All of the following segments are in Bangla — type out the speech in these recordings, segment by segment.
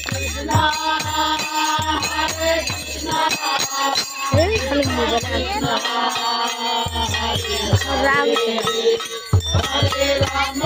कृष्णा हरे कृष्णा हरे कृष्णा हरे राम हरे राम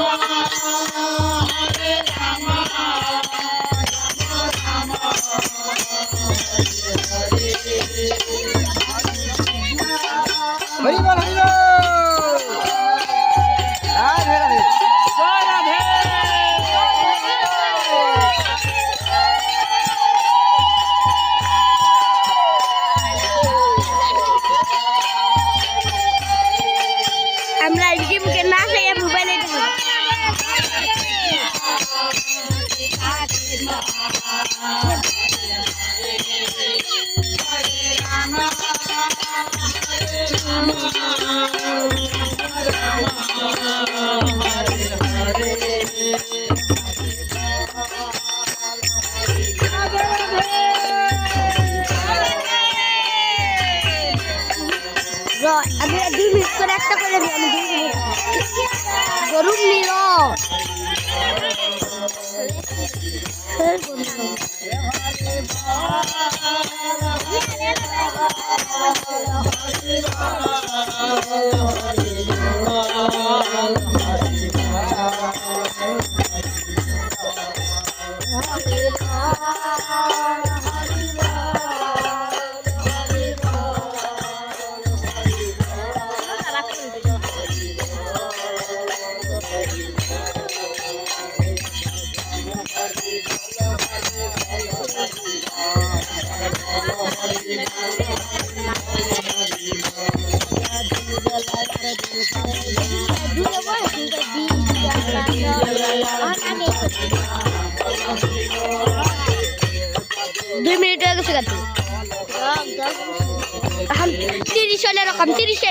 আমি দুই মিনিট করে একটা করে দিই আমি দুই মিনিট। গরুর নিল Thank you. দুই মিনিট হয়ে গেছে গাতে তিরিশ হলে এরকম তিরিশে।